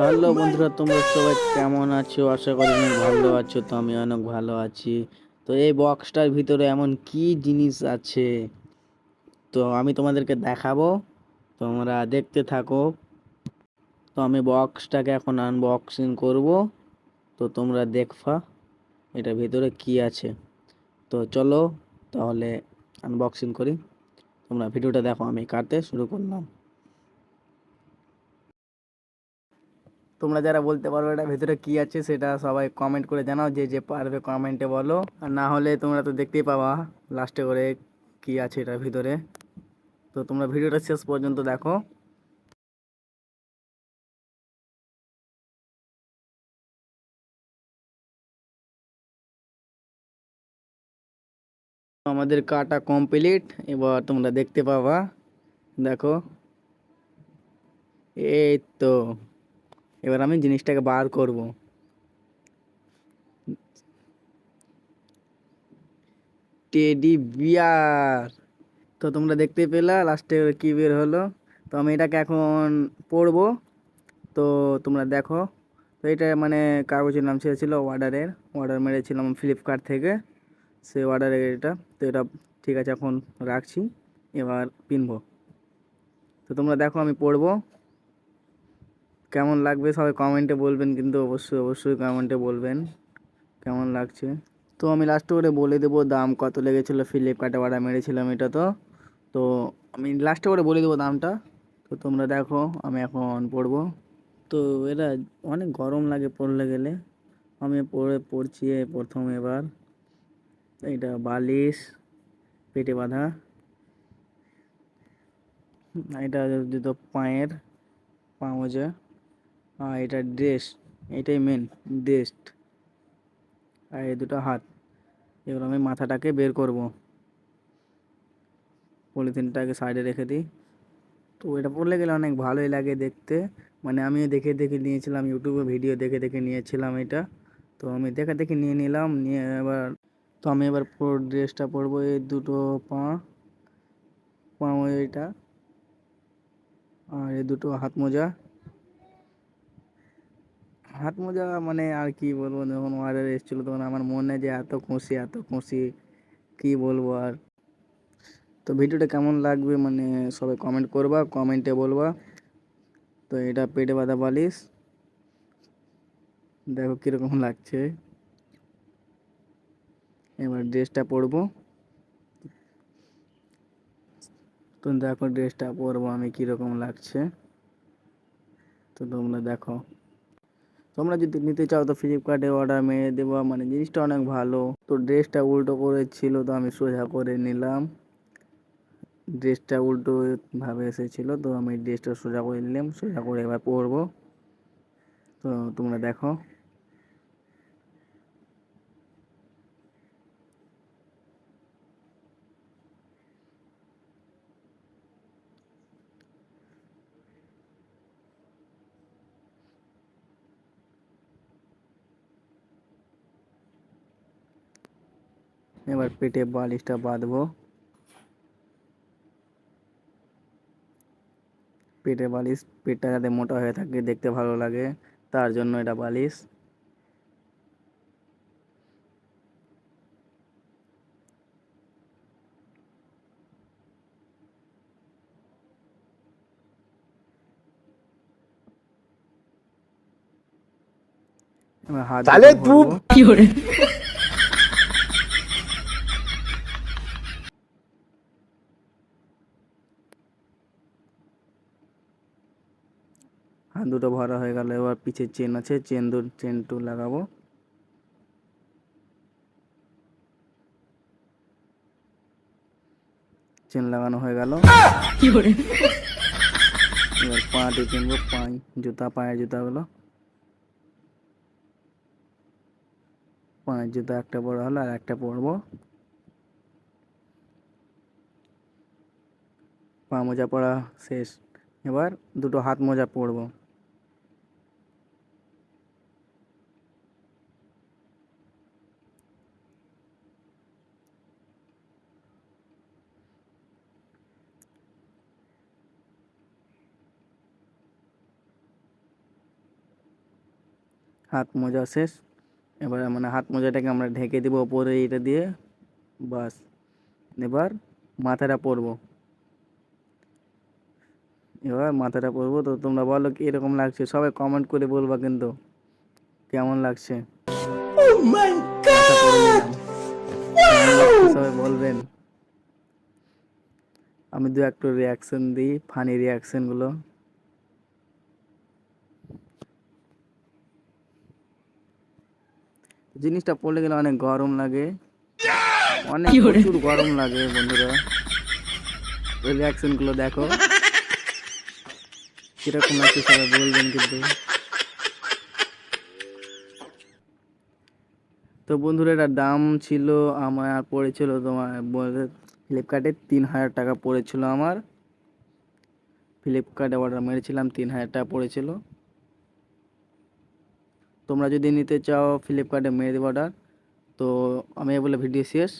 Hello বন্ধুরা, তোমরা সবাই কেমন আছো? আশা করি অনেক ভালো আছো, তো আমি অনেক ভালো আছি। তো এই বক্সটার ভিতরে এমন কি জিনিস আছে? তো আমি তোমাদেরকে দেখাবো, তোমরা দেখতে থাকো। তো আমি বক্সটাকে এখন আনবক্সিং করব, তো তোমরা দেখবা এটার ভিতরে কি আছে। তো চলো তাহলে আনবক্সিং করি। তোমরা ভিডিওটা দেখো, আমি কাটতে শুরু করলাম। তোমরা যারা বলতে পারো এটা ভিতরে কি আছে, সেটা সবাই কমেন্ট করে জানাও, যে যে পারবে কমেন্টে বলো। আর না হলে তোমরা তো দেখতেই পাবা লাস্টে করে কি আছে এটার ভিতরে। তো তোমরা ভিডিওটা শেষ পর্যন্ত দেখো। আমাদের কাটা কমপ্লিট এবার তোমরা দেখতে পাবা। দেখো। এই তো। এবার আমি জিনিসটাকে বার করব। Teddy bear. তো তোমরা দেখতে পেলা লাস্টে কি বের হলো? তো আমি এটাকে এখন পড়ব। তো তোমরা দেখো। তো এটা মানে কাগজের নাম ছিল অর্ডারের অর্ডার মেরেছিলাম ফ্লিপকার্ট থেকে। সে অর্ডারের এটা। তো এটা ঠিক আছে, এখন রাখছি। এবার পিনবো তো তোমরা দেখো, আমি পড়ব। কেমন লাগবে সবাই কমেন্টে বলবেন, কিন্তু অবশ্যই অবশ্যই কমেন্টে বলবেন। কেমন লাগছে? তো আমি লাস্ট করে বলে দেবো দাম কত লেগেছিলো ফ্লিপকার্টে অর্ডার মেরেছিলাম এটা তো। তো আমি লাস্টে করে বলে দেবো দামটা। তো তোমরা দেখো, আমি এখন পড়ব। তো এরা অনেক গরম লাগে পড়লে গেলে। আমি পড়ে পড়ছি প্রথম এবার। এটা বালিশ, পেটে বাঁধা। এটা দুটো পায়ের, পা মোজা। আর এটা ড্রেস এটাই মেন ড্রেস আর এই দুটো হাত এবার আমি মাথাটাকে বের করব। পলিথিনটাকে সাইডে রেখে দিই। তো এটা পড়লে গেলে অনেক ভালোই লাগে দেখতে। মানে আমিও দেখে দেখে নিয়েছিলাম ইউটিউবে ভিডিও দেখে দেখে নিয়েছিলাম এটা। তো আমি দেখে দেখে নিয়ে নিলাম, নিয়ে এবার, তো আমি এবার পুরো ড্রেসটা পরবো, এই দুটো পা পা এটা আর এই দুটো হাত মোজা। হাত মোজা মানে আর কি বলব? যখন অর্ডার এসেছিল তখন আমার মনে যে এত খুশি এত খুশি, কি বলব আর? তো ভিডিওটা কেমন লাগবে মানে সবাই কমেন্ট করবা কমেন্টে বলবা। তো এটা পেটে বাঁধা বালিশ। দেখো কীরকম লাগছে। এবার ড্রেসটা পরবো। তো দেখো ড্রেসটা পরবো আমি কীরকম লাগছে। তো তোমরা দেখো। তোমরা যদি নিতে চাও তো ফ্লিপকার্টে অর্ডার মেরে দেবো। মানে জিনিসটা অনেক ভালো। তো ড্রেসটা উল্টো করেছিল তো আমি সোজা করে নিলাম। ড্রেসটা উল্টো ভাবে এসেছিল তো আমি ড্রেসটা সোজা করে নিলাম। সোজা করে এবার পরবো। তো তোমরা দেখো। এবার পেটে বালিশটা বাঁধবো। পেটে বালিশ পেটটা যাতে মোটা হয়ে থাকে দেখতে ভালো লাগে তার জন্য এটা বালিশ। এবার হাত साले দুটো হাত দুটো ভরা হয়ে গেল, এবার পিছে চেন আছে চেন দু চেন টু লাগাবো। চেন লাগানো হয়ে গেল। এবার পাটি কিনবো পা জুতা, পায়ের জুতাগুলো। পায়ের জুতা একটা বড় হলো আর একটা পরবো। পা মোজা পরা শেষ। এবার দুটো হাত মোজা পরবো। হাত মোজা শেষ। এবার মানে হাত মোজাটাকে আমরা ঢেকে দেবো ওপরে এটা দিয়ে। বাস। এবার মাথাটা পরবো। এবার মাথাটা পরবো। তো তোমরা বলো কি এরকম লাগছে? সবাই কমেন্ট করে বলবা কিন্তু। কেমন লাগছে। কেমন লাগছে সবাই বলবেন। আমি দু একটু রিয়াকশন দিই ফানি রিয়াকশনগুলো জিনিসটা পড়লে গেলে অনেক গরম লাগে। অনেক প্রচুর গরম লাগে বন্ধুরা। রিয়াকশনগুলো দেখো। কীরকম লাগছে সবাই বলবেন কিন্তু। তো বন্ধুরা এটার দাম ছিল আমার পড়েছিল তোমার ফ্লিপকার্টে তিন হাজার টাকা পড়েছিল আমার। ফ্লিপকার্টে অর্ডার মেরেছিলাম তিন হাজার টাকা পড়েছিল। তোমরা যদি নিতে চাও ফ্লিপকার্টে মেরে অর্ডার তো আমি বলে ভিডিও শেষ।